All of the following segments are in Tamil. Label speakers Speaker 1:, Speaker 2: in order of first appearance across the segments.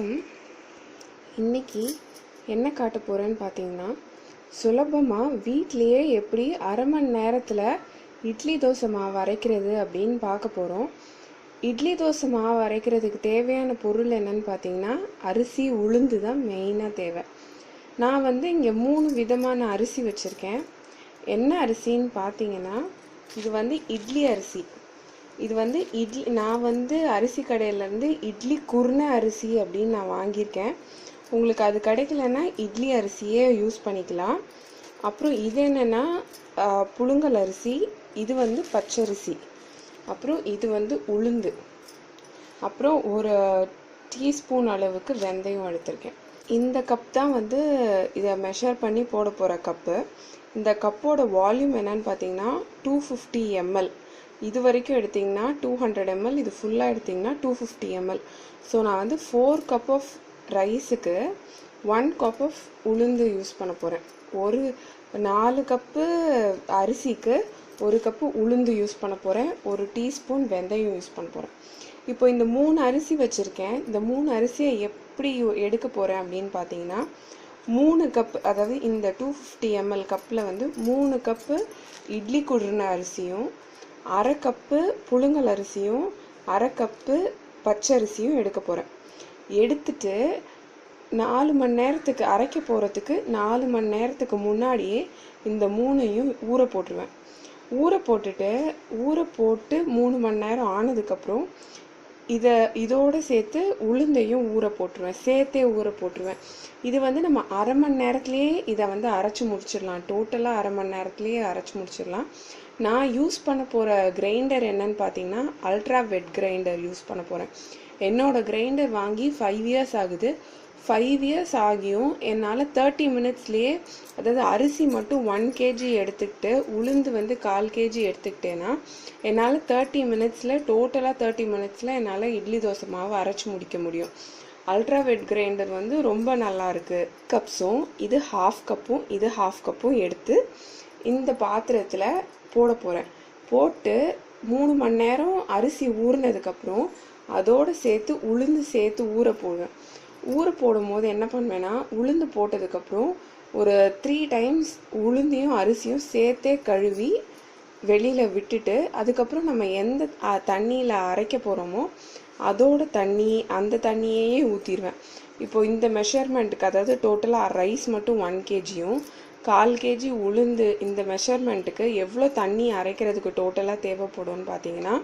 Speaker 1: வணக்கம். இன்றைக்கி என்ன காட்ட போகிறேன்னு பார்த்தீங்கன்னா சுலபமாக வீட்லேயே எப்படி அரை மணி நேரத்தில் இட்லி தோசை மாவு அரைக்கிறது அப்படின்னு பார்க்க போகிறோம் இட்லி தோசை மாவு அரைக்கிறதுக்கு தேவையான பொருள் என்னன்னு பார்த்தீங்கன்னா அரிசி உளுந்து தான் மெயினாக தேவை. நான் வந்து இங்கே மூணு விதமான அரிசி வச்சுருக்கேன். என்ன அரிசின்னு பார்த்தீங்கன்னா இது வந்து இட்லி அரிசி. இது வந்து இட்லி நான் வந்து அரிசி கடையிலேருந்து இட்லி குருணை அரிசி அப்படின்னு நான் வாங்கியிருக்கேன். உங்களுக்கு அது கிடைக்கலன்னா இட்லி அரிசியே யூஸ் பண்ணிக்கலாம். அப்புறம் இது என்னென்னா புழுங்கல் அரிசி இது வந்து பச்சரிசி. அப்புறம் இது வந்து உளுந்து. அப்புறம் ஒரு டீஸ்பூன் அளவுக்கு வெந்தயம் எடுத்திருக்கேன். இந்த கப் தான் வந்து இதை மெஷர் பண்ணி போட போகிற கப்பு இந்த கப்போட வால்யூம் என்னன்னு பார்த்தீங்கன்னா டூ ஃபிஃப்டி எம்எல் இது வரைக்கும் எடுத்திங்கன்னா டூ ஹண்ட்ரட் எம்எல் இது ஃபுல்லாக எடுத்திங்கன்னா டூ ஃபிஃப்டி எம்எல் ஸோ நான் வந்து ஃபோர் கப் ஆஃப் ரைஸுக்கு ஒன் கப் ஆஃப் உளுந்து யூஸ் பண்ண போகிறேன் ஒரு நாலு கப்பு அரிசிக்கு ஒரு கப்பு உளுந்து யூஸ் பண்ண போகிறேன் ஒரு டீஸ்பூன் வெந்தயம் யூஸ் பண்ண போகிறேன் இப்போ இந்த மூணு அரிசி வச்சுருக்கேன். இந்த மூணு அரிசியை எப்படி எடுக்க போகிறேன் அப்படின்னு பார்த்தீங்கன்னா மூணு கப் அதாவது இந்த டூ ஃபிஃப்டி எம்எல் கப்பில் வந்து மூணு கப்பு இட்லி குடின அரிசியும் அரை கப்பு புழுங்கல் அரிசியும் அரை கப்பு பச்சரிசியும் எடுக்க போகிறேன் எடுத்துட்டு நாலு மணி நேரத்துக்கு அரைக்க போகிறதுக்கு நாலு மணி நேரத்துக்கு முன்னாடியே இந்த மூணையும் ஊற போட்டுருவேன். ஊற போட்டுட்டு ஊற போட்டு மூணு மணி நேரம் ஆனதுக்கப்புறம் இதை இதோடு சேர்த்து உளுந்தையும் ஊற போட்டுருவேன். சேர்த்தே ஊற போட்டுருவேன். இது வந்து நம்ம அரை மணி நேரத்துலேயே இதை வந்து அரைச்சி முடிச்சிடலாம். டோட்டலாக அரை மணி நேரத்துலேயே அரைச்சி முடிச்சிடலாம். நான் யூஸ் பண்ண போகிற கிரைண்டர் என்னன்னு பார்த்தீங்கன்னா அல்ட்ரா வெட் கிரைண்டர் யூஸ் பண்ண போகிறேன் என்னோட கிரைண்டர் வாங்கி ஃபைவ் இயர்ஸ் ஆகுது. ஃபைவ் இயர்ஸ் ஆகியும் என்னால் தேர்ட்டி மினிட்ஸ்லேயே அதாவது அரிசி மட்டும் ஒன் கேஜி எடுத்துக்கிட்டு உளுந்து வந்து கால் கேஜி எடுத்துக்கிட்டேன்னா என்னால் தேர்ட்டி மினிட்ஸில் டோட்டலாக தேர்ட்டி மினிட்ஸில் என்னால் இட்லி தோசை மாவு அரைச்சி முடிக்க முடியும். அல்ட்ரா வெட் கிரைண்டர் வந்து ரொம்ப நல்லா இருக்குது கப்ஸும் இது ஹாஃப் கப்பும் இது ஹாஃப் கப்பும் எடுத்து இந்த பாத்திரத்தில் போட போகிறேன் போட்டு மூணு மணி நேரம் அரிசி ஊறினதுக்கப்புறம் அதோடு சேர்த்து உளுந்து சேர்த்து ஊற போடுவேன். ஊற போடும் போது என்ன பண்ணுவேன்னா உளுந்து போட்டதுக்கப்புறம் ஒரு த்ரீ டைம்ஸ் உளுந்தையும் அரிசியும் சேர்த்தே கழுவி வெளியில் விட்டுட்டு அதுக்கப்புறம் நம்ம எந்த தண்ணியில் அரைக்க போகிறோமோ அதோட தண்ணி அந்த தண்ணியையே ஊற்றிடுவேன் இப்போது இந்த மெஷர்மெண்ட்டுக்கு அதாவது டோட்டலாக ரைஸ் மட்டும் ஒன் கேஜியும் கால் கேஜி உளுந்து இந்த மெஷர்மெண்ட்டுக்கு எவ்வளோ தண்ணி அரைக்கிறதுக்கு டோட்டலாக தேவைப்படும்னு பார்த்தீங்கன்னா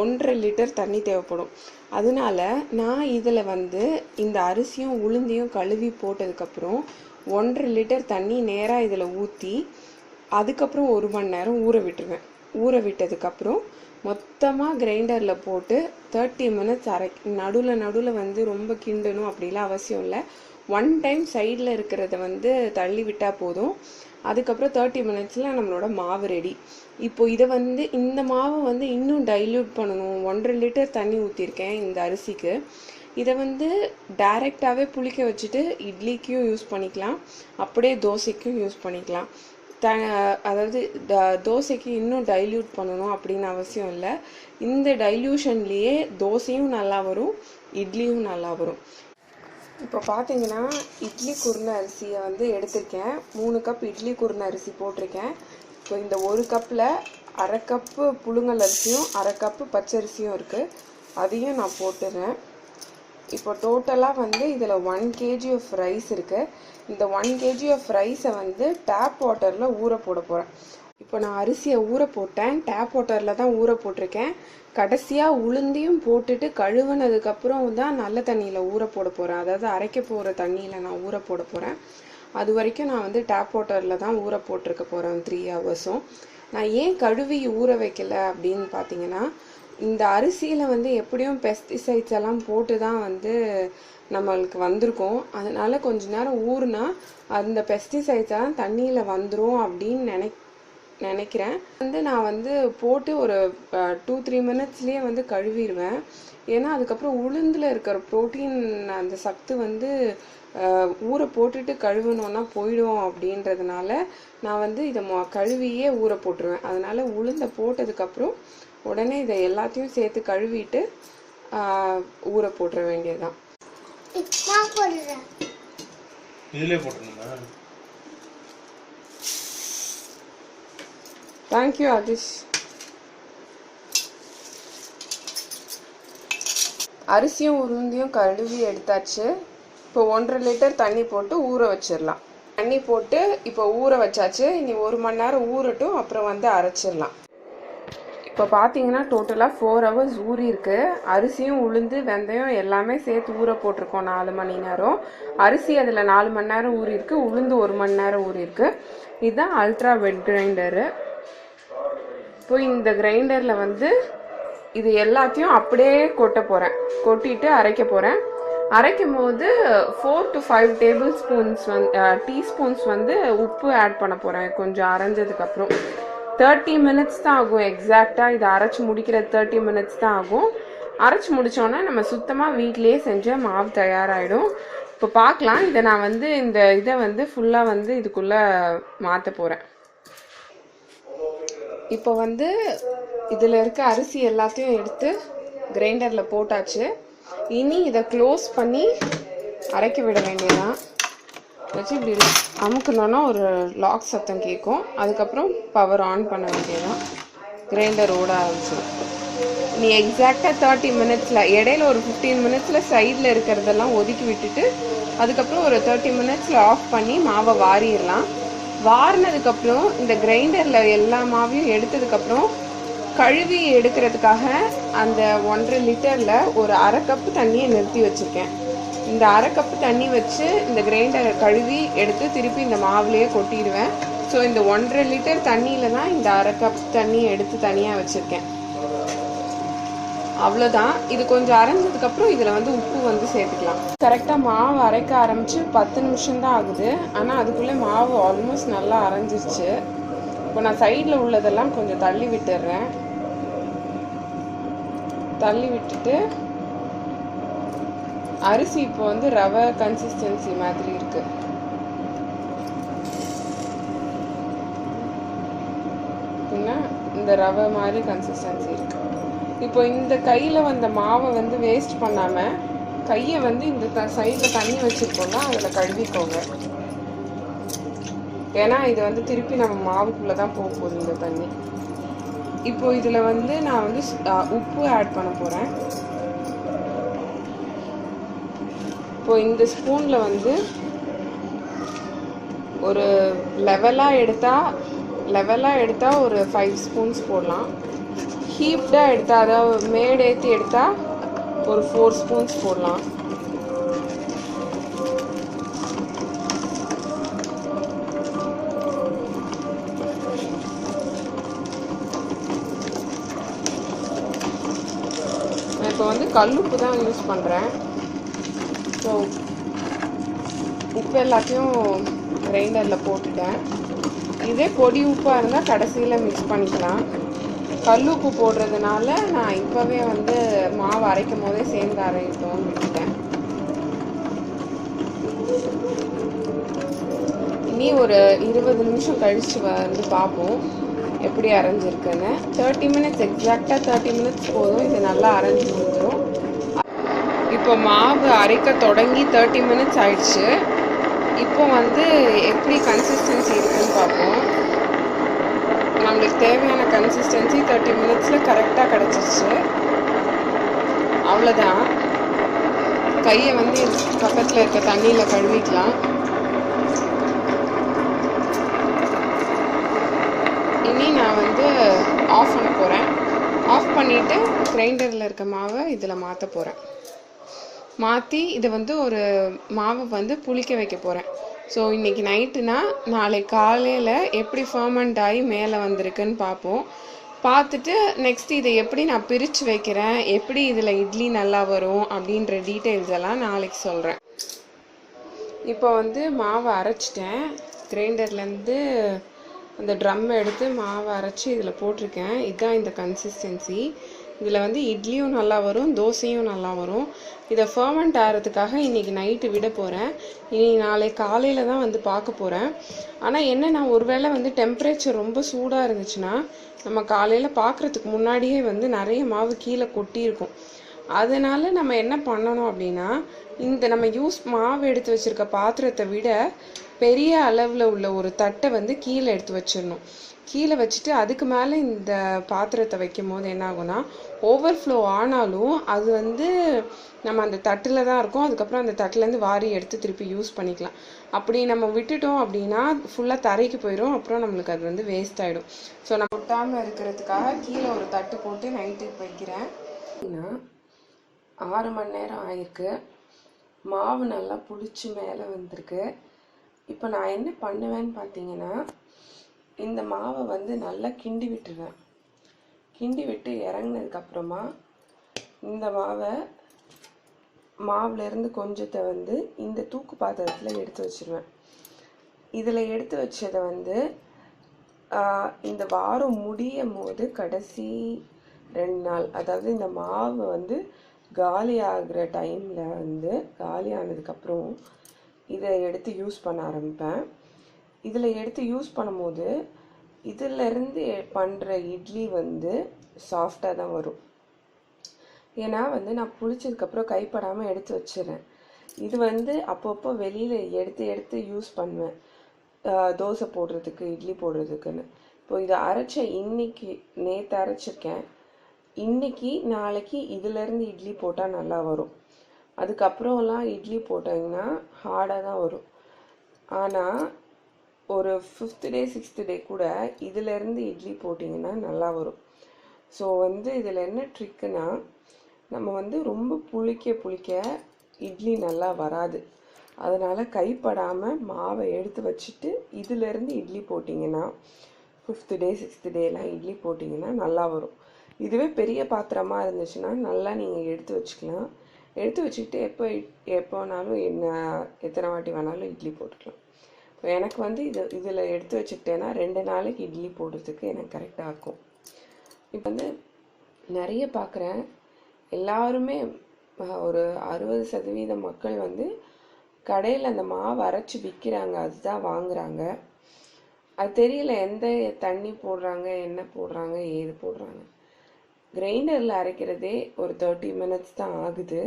Speaker 1: ஒன்றரை லிட்டர் தண்ணி தேவைப்படும். அதனால நான் இதில் வந்து இந்த அரிசியும் உளுந்தையும் கழுவி போட்டதுக்கப்புறம் ஒன்றரை லிட்டர் தண்ணி நேராக இதில் ஊற்றி அதுக்கப்புறம் ஒரு மணி நேரம் ஊற விட்டுருவேன். ஊற விட்டதுக்கப்புறம் மொத்தமாக கிரைண்டரில் போட்டு தேர்ட்டி மினிட்ஸ் அரை நடுவில் நடுவில் வந்து ரொம்ப கிண்டணும் அப்படிலாம் அவசியம் இல்லை. ஒன் டைம் சைடில் இருக்கிறத வந்து தள்ளி விட்டால் போதும். அதுக்கப்புறம் தேர்ட்டி மினிட்ஸில் நம்மளோட மாவு ரெடி இப்போ இதை வந்து இந்த மாவை வந்து இன்னும் டைல்யூட் பண்ணணும். ஒன்றரை லிட்டர் தண்ணி ஊற்றிருக்கேன் இந்த அரிசிக்கு. இதை வந்து டைரெக்டாகவே புளிக்க வச்சுட்டு இட்லிக்கும் யூஸ் பண்ணிக்கலாம். அப்படியே தோசைக்கும் யூஸ் பண்ணிக்கலாம். த அதாவது த தோசைக்கு இன்னும் டைல்யூட் பண்ணணும் அப்படின்னு அவசியம் இல்லை. இந்த டைல்யூஷன்லேயே தோசையும் நல்லா வரும் இட்லியும் நல்லா வரும். இப்போ பார்த்தீங்கன்னா இட்லி குருணை அரிசியை வந்து எடுத்திருக்கேன். மூணு கப் இட்லி குருணை அரிசி போட்டிருக்கேன். இப்போ இந்த ஒரு கப்பில் அரை கப்பு புழுங்கல் அரிசியும் அரை கப்பு பச்சரிசியும் இருக்குது அதையும் நான் போட்டுறேன். இப்போ டோட்டலாக வந்து இதில் ஒன் கேஜி ஆஃப் ரைஸ் இருக்குது இந்த ஒன் கேஜி ஆஃப் ரைஸை வந்து டேப் வாட்டரில் ஊற போட போகிறேன் இப்போ நான் அரிசியை ஊற போட்டேன். டேப் வாட்டரில் தான் ஊற போட்டிருக்கேன். கடைசியாக உளுந்தையும் போட்டுட்டு கழுவுனதுக்கப்புறம் தான் நல்ல தண்ணியில் ஊற போட போகிறேன் அதாவது அரைக்க போகிற தண்ணியில் நான் ஊற போட போகிறேன் அது வரைக்கும் நான் வந்து டேப் வாட்டரில் தான் ஊற போட்டிருக்க போகிறேன் த்ரீ ஹவர்ஸும் நான் ஏன் கழுவி ஊற வைக்கல அப்படின்னு பார்த்தீங்கன்னா இந்த அரிசியில் வந்து எப்படியும் பெஸ்டிசைட்ஸ் எல்லாம் போட்டு தான் வந்து நம்மளுக்கு வந்திருக்கும். அதனால் கொஞ்ச நேரம் ஊறுனா அந்த பெஸ்டிசைட்ஸ் எல்லாம் தண்ணியில் வந்துடும் அப்படின்னு நினை நினைக்கிறேன். வந்து நான் வந்து போட்டு ஒரு டூ த்ரீ மினிட்ஸ்லேயே வந்து கழுவிடுவேன். ஏன்னா அதுக்கப்புறம் உளுந்தில் இருக்கிற ப்ரோட்டீன் அந்த சத்து வந்து ஊற போட்டுட்டு கழுவுனோன்னா போயிடும் அப்படின்றதுனால நான் வந்து இதை மொ கழுவியே ஊற போட்டுருவேன். அதனால் உளுந்தை போட்டதுக்கப்புறம் உடனே இதை எல்லாத்தையும் சேர்த்து கழுவிட்டு ஊற போட்டுற வேண்டியதுதான்.
Speaker 2: இதுலயே போட்டுருந்தா
Speaker 1: தேங்க்யூ அதிஷ் அரிசியும் உருந்தியும் கழுவி எடுத்தாச்சு. இப்போ ஒன்றரை லிட்டர் தண்ணி போட்டு ஊற வச்சிடலாம். தண்ணி போட்டு இப்போ ஊற வச்சாச்சு. இனி ஒரு மணி நேரம் ஊறட்டும் அப்புறம் வந்து அரைச்சிடலாம். இப்போ பார்த்தீங்கன்னா டோட்டலாக ஃபோர் ஹவர்ஸ் ஊறி இருக்கு. அரிசியும் உளுந்து வெந்தயம் எல்லாமே சேர்த்து ஊற போட்டிருக்கோம் நாலு மணி நேரம். அரிசி அதில் நாலு மணி நேரம் ஊறி இருக்கு. உளுந்து ஒரு மணி நேரம் ஊறி இருக்கு. இதுதான் அல்ட்ரா வெட் கிரைண்டரு இப்போ இந்த கிரைண்டரில் வந்து இது எல்லாத்தையும் அப்படியே கொட்ட போகிறேன் கொட்டிட்டு அரைக்க போகிறேன் அரைக்கும் போது four to five tablespoons வந்து டீஸ்பூன்ஸ் வந்து உப்பு ஆட் பண்ண போகிறேன் கொஞ்சம் அரைஞ்சதுக்கப்புறம் தேர்ட்டி மினிட்ஸ் தான் ஆகும் எக்ஸாக்டாக இதை அரைச்சி முடிக்கிற தேர்ட்டி மினிட்ஸ் தான் ஆகும். அரைச்சி முடித்தோன்னே நம்ம சுத்தமாக வீட்டிலேயே செஞ்ச மாவு தயாராகிடும் இப்போ பார்க்கலாம். இதை நான் வந்து இந்த இதை வந்து ஃபுல்லாக வந்து இதுக்குள்ளே மாற்ற போகிறேன் இப்போ வந்து இதில் இருக்க அரிசி எல்லாத்தையும் எடுத்து கிரைண்டரில் போட்டாச்சு. இனி இதை க்ளோஸ் பண்ணி அரைக்க விட வேண்டியதான் வச்சு இப்படி அமுக்கணுன்னா ஒரு லாக் சத்தம் கேட்கும். அதுக்கப்புறம் பவர் ஆன் பண்ண வேண்டியதான் கிரைண்டர் ஓட ஆரம்பிச்சிடும் நீ எக்ஸாக்டாக தேர்ட்டி மினிட்ஸில் இடையில ஒரு ஃபிஃப்டீன் மினிட்ஸில் சைடில் இருக்கிறதெல்லாம் ஒதுக்கி விட்டுட்டு அதுக்கப்புறம் ஒரு தேர்ட்டி மினிட்ஸில் ஆஃப் பண்ணி மாவை வாரிடலாம். வாரினதுக்கப்புறம் இந்த கிரைண்டரில் எல்லா மாவையும் எடுத்ததுக்கப்புறம் கழுவி எடுக்கிறதுக்காக அந்த ஒன்றரை லிட்டரில் ஒரு அரை கப்பு தண்ணியை நிறுத்தி வச்சுருக்கேன். இந்த அரை கப்பு தண்ணி வச்சு இந்த கிரைண்டரை கழுவி எடுத்து திருப்பி இந்த மாவுலேயே கொட்டிடுவேன். ஸோ இந்த ஒன்றரை லிட்டர் தண்ணியில் தான் இந்த அரை கப் தண்ணியை எடுத்து தனியாக வச்சுருக்கேன். அவ்வளோதான் இது கொஞ்சம் அரைஞ்சதுக்கப்புறம் இதில் வந்து உப்பு வந்து சேர்த்துக்கலாம். கரெக்டாக மாவு அரைக்க ஆரம்பித்து பத்து நிமிஷம் தான் ஆகுது. ஆனால் அதுக்குள்ளே மாவு ஆல்மோஸ்ட் நல்லா அரைஞ்சிருச்சு. இப்போ நான் சைடில் உள்ளதெல்லாம் கொஞ்சம் தள்ளி விட்டுடுறேன் தள்ளி விட்டுட்டு அரிசி இப்போ வந்து ரவை கன்சிஸ்டன்சி மாதிரி இருக்கு. இந்த ரவை மாதிரி கன்சிஸ்டன்சி இருக்கு. இப்போ இந்த கையில் வந்த மாவை வந்து வேஸ்ட் பண்ணாமல் கையை வந்து இந்த த சைடில் தண்ணி வச்சுருக்கோம்னா அதில் கழுவிக்கோங்க. ஏன்னா இது வந்து திருப்பி நம்ம மாவுக்குள்ளே தான் போக போகுது இந்த தண்ணி. இப்போ இதில் வந்து நான் வந்து உப்பு ஆட் பண்ண போகிறேன் இப்போ இந்த ஸ்பூனில் வந்து ஒரு லெவலாக எடுத்தால் லெவலாக எடுத்தால் ஒரு ஃபைவ் ஸ்பூன்ஸ் போடலாம். ஹீப்டாக எடுத்தால் அதாவது மேடு ஏற்றி எடுத்தால் ஒரு ஃபோர் ஸ்பூன்ஸ் போடலாம். இப்போ வந்து கல்லுப்பு தான் யூஸ் பண்ணுறேன் ஸோ உப்பு எல்லாத்தையும் கிரைண்டரில் போட்டுட்டேன். இதே பொடி உப்பாக இருந்தால் கடைசியில் மிக்ஸ் பண்ணிக்கலாம். கல் உப்பு போடுறதுனால நான் இப்போவே வந்து மாவு அரைக்கும் போதே சேர்ந்து அரைட்டோம்னு விட்டுட்டேன். இனி ஒரு இருபது நிமிஷம் கழித்து வந்து பார்ப்போம் எப்படி அரைஞ்சிருக்குன்னு. தேர்ட்டி மினிட்ஸ் எக்ஸாக்டாக தேர்ட்டி மினிட்ஸ் போதும். இது நல்லா அரைஞ்சு முடிஞ்சிடும் இப்போ மாவு அரைக்க தொடங்கி தேர்ட்டி மினிட்ஸ் ஆயிடுச்சு. இப்போ வந்து எப்படி கன்சிஸ்டன்சி இருக்குன்னு பார்ப்போம் நம்மளுக்கு தேவையான கன்சிஸ்டன்சி தேர்ட்டி மினிட்ஸில் கரெக்டாக கிடச்சிருச்சு. அவ்வளோதான் கையை வந்து பக்கத்தில் இருக்க தண்ணியில் கழுவிக்கலாம். இனி நான் வந்து ஆஃப் பண்ண போகிறேன் ஆஃப் பண்ணிவிட்டு கிரைண்டரில் இருக்க மாவை இதில் மாற்ற போகிறேன் மாற்றி இதை வந்து ஒரு மாவை வந்து புளிக்க வைக்க போகிறேன் ஸோ இன்றைக்கி நைட்டுனா நாளை காலையில் எப்படி ஃபர்மெண்ட் ஆகி மேலே வந்திருக்குன்னு பார்ப்போம். பார்த்துட்டு நெக்ஸ்ட் இதை எப்படி நான் பிரித்து வைக்கிறேன்? எப்படி இதில் இட்லி நல்லா வரும்? அப்படின்ற டீட்டெயில்ஸ் எல்லாம் நாளைக்கு சொல்கிறேன் இப்போ வந்து மாவை அரைச்சிட்டேன். கிரைண்டர்லேருந்து அந்த ட்ரம் எடுத்து மாவை அரைச்சி இதில் போட்டிருக்கேன். இதுதான் இந்த கன்சிஸ்டன்சி இதில் வந்து இட்லியும் நல்லா வரும் தோசையும் நல்லா வரும். இதை ஃபர்மெண்ட் ஆகிறதுக்காக இன்றைக்கி நைட்டு விட போகிறேன் இனி நாளை காலையில் தான் வந்து பார்க்க போகிறேன் ஆனால் என்னென்னா ஒருவேளை வந்து டெம்பரேச்சர் ரொம்ப சூடாக இருந்துச்சுன்னா நம்ம காலையில் பார்க்குறதுக்கு முன்னாடியே வந்து நிறைய மாவு கீழே கொட்டியிருக்கும். அதனால் நம்ம என்ன பண்ணணும் அப்படின்னா இந்த நம்ம யூஸ் மாவு எடுத்து வச்சுருக்க பாத்திரத்தை விட பெரிய அளவில் உள்ள ஒரு தட்டை வந்து கீழே எடுத்து வச்சிடணும். கீழே வச்சுட்டு அதுக்கு மேலே இந்த பாத்திரத்தை வைக்கும் போது என்ன ஆகும்னா ஓவர்ஃப்ளோ ஆனாலும் அது வந்து நம்ம அந்த தட்டில் தான் இருக்கும். அதுக்கப்புறம் அந்த தட்டிலேருந்து வாரி எடுத்து திருப்பி யூஸ் பண்ணிக்கலாம். அப்படி நம்ம விட்டுட்டோம் அப்படின்னா ஃபுல்லாக தரைக்கு போயிடும் அப்புறம் நம்மளுக்கு அது வந்து வேஸ்ட் ஆகிடும் ஸோ நம்ம ஒட்டாமல் இருக்கிறதுக்காக கீழே ஒரு தட்டு போட்டு நைட்டுக்கு வைக்கிறேன். ஆறு மணி நேரம் ஆயிருக்கு. மாவு நல்லா புளிச்சு மேலே வந்திருக்கு. இப்போ நான் என்ன பண்ணுவேன்னு பார்த்தீங்கன்னா இந்த மாவை வந்து நல்லா கிண்டி விட்டுருவேன் கிண்டி விட்டு இறங்குனதுக்கப்புறமா இந்த மாவை மாவுலேருந்து கொஞ்சத்தை வந்து இந்த தூக்கு பாத்திரத்தில் எடுத்து வச்சுருவேன். இதில் எடுத்து வச்சதை வந்து இந்த வாரம் முடியும் போது கடைசி ரெண்டு நாள் அதாவது இந்த மாவு வந்து காலி ஆகிற டைமில் வந்து காலி ஆனதுக்கப்புறம் இதை எடுத்து யூஸ் பண்ண ஆரம்பிப்பேன். இதில் எடுத்து யூஸ் பண்ணும்போது இதிலிருந்து பண்ணுற இட்லி வந்து சாஃப்டாக தான் வரும். ஏன்னா வந்து நான் புளிச்சதுக்கப்புறம் கைப்படாமல் எடுத்து வச்சிடறேன். இது வந்து அப்பப்போ வெளியில் எடுத்து எடுத்து யூஸ் பண்ணுவேன். தோசை போடுறதுக்கு இட்லி போடுறதுக்குன்னு. இப்போ இதை அரைச்ச இன்னைக்கு நேற்று அரைச்சிருக்கேன். இன்னைக்கு நாளைக்கு இதுலேருந்து இட்லி போட்டால் நல்லா வரும். அதுக்கப்புறம்லாம் இட்லி போட்டிங்கன்னா ஹார்டாக தான் வரும். ஆனால் ஒரு ஃபிஃப்த் டே சிக்ஸ்த் டே கூட இதிலேருந்து இட்லி போட்டிங்கன்னா நல்லா வரும். ஸோ வந்து இதில் என்ன ட்ரிக்குனா நம்ம வந்து ரொம்ப புளிக்க புளிக்க இட்லி நல்லா வராது. அதனால் கைப்படாமல் மாவை எடுத்து வச்சுட்டு இதிலேருந்து இட்லி போட்டிங்கன்னா ஃபிஃப்த் டே சிக்ஸ்த் டேலாம் இட்லி போட்டிங்கன்னா நல்லா வரும். இதுவே பெரிய பாத்திரமாக இருந்துச்சுன்னா நல்லா நீங்கள் எடுத்து வச்சுக்கலாம். எடுத்து வச்சுக்கிட்டு எப்போ எப்போ வேணாலும் என்ன எத்தனை வாட்டி வேணாலும் இட்லி போட்டுக்கலாம். எனக்கு வந்து இது இதில் எடுத்து வச்சுக்கிட்டேன்னா ரெண்டு நாளைக்கு இட்லி போடுறதுக்கு எனக்கு கரெக்டாக இருக்கும். இப்போ வந்து நிறைய பார்க்குறேன் எல்லாருமே ஒரு அறுபது சதவீத மக்கள் வந்து கடையில் அந்த மாவு அரைச்சி விற்கிறாங்க அதுதான் வாங்குறாங்க. அது தெரியல எந்த தண்ணி போடுறாங்க என்ன போடுறாங்க ஏது போடுறாங்க. கிரைண்டரில் அரைக்கிறதே ஒரு தேர்ட்டி மினிட்ஸ் தான் ஆகுது.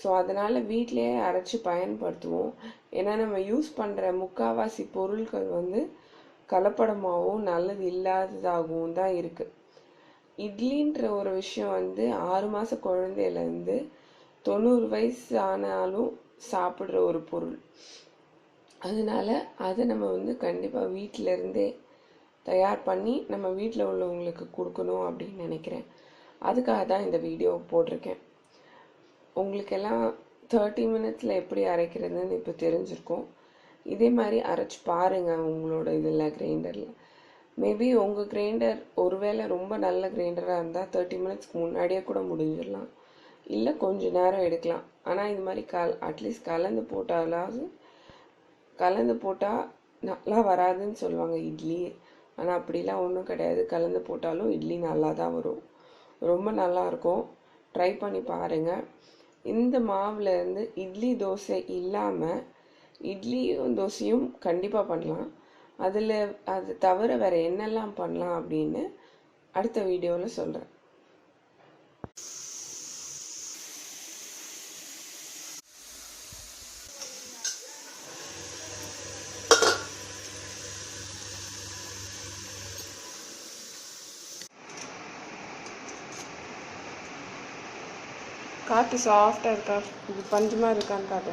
Speaker 1: ஸோ அதனால் வீட்டிலையே அரைச்சி பயன்படுத்துவோம். ஏன்னா நம்ம யூஸ் பண்ணுற முக்காவாசி பொருட்கள் வந்து கலப்படமாகவும் நல்லது இல்லாததாகவும் தான் இருக்குது இட்லின்ற ஒரு விஷயம் வந்து ஆறு மாத குழந்தையிலேருந்து தொண்ணூறு வயசு ஆனாலும் சாப்பிட்ற ஒரு பொருள். அதனால அதை நம்ம வந்து கண்டிப்பாக வீட்டிலருந்தே தயார் பண்ணி நம்ம வீட்டில் உள்ளவங்களுக்கு கொடுக்கணும் அப்படின்னு நினைக்கிறேன். அதுக்காக தான் இந்த வீடியோ போட்டிருக்கேன். உங்களுக்கெல்லாம் தேர்ட்டி மினிட்ஸில் எப்படி அரைக்கிறதுன்னு இப்போ தெரிஞ்சிருக்கும். இதே மாதிரி அரைச்சி பாருங்கள் உங்களோட இதில் கிரைண்டரில் மேபி உங்கள் கிரைண்டர் ஒருவேளை ரொம்ப நல்ல கிரைண்டராக இருந்தால் தேர்ட்டி மினிட்ஸ்க்கு முன்னாடியே கூட முடிஞ்சிடலாம். இல்லை கொஞ்ச நேரம் எடுக்கலாம். ஆனால் இது மாதிரி கல் அட்லீஸ்ட் கலந்து போட்டாலாவது கலந்து போட்டால் நல்லா வராதுன்னு சொல்லுவாங்க இட்லி. ஆனால் அப்படிலாம் ஒன்றும் கிடையாது. கலந்து போட்டாலும் இட்லி நல்லா தான் வரும். ரொம்ப நல்லா இருக்கும். ட்ரை பண்ணி பாருங்கள் இந்த மாவுல இருந்து இட்லி தோசை இல்லாமல் இட்லியும் தோசையும் கண்டிப்பாக பண்ணலாம். அதில் அது தவிர வேறு என்னெல்லாம் பண்ணலாம் அப்படின்னு அடுத்த வீடியோவில் சொல்கிறேன் பார்த்து சாஃப்டாக இருக்கா? இது பஞ்சமாக இருக்கான்னு காட்டு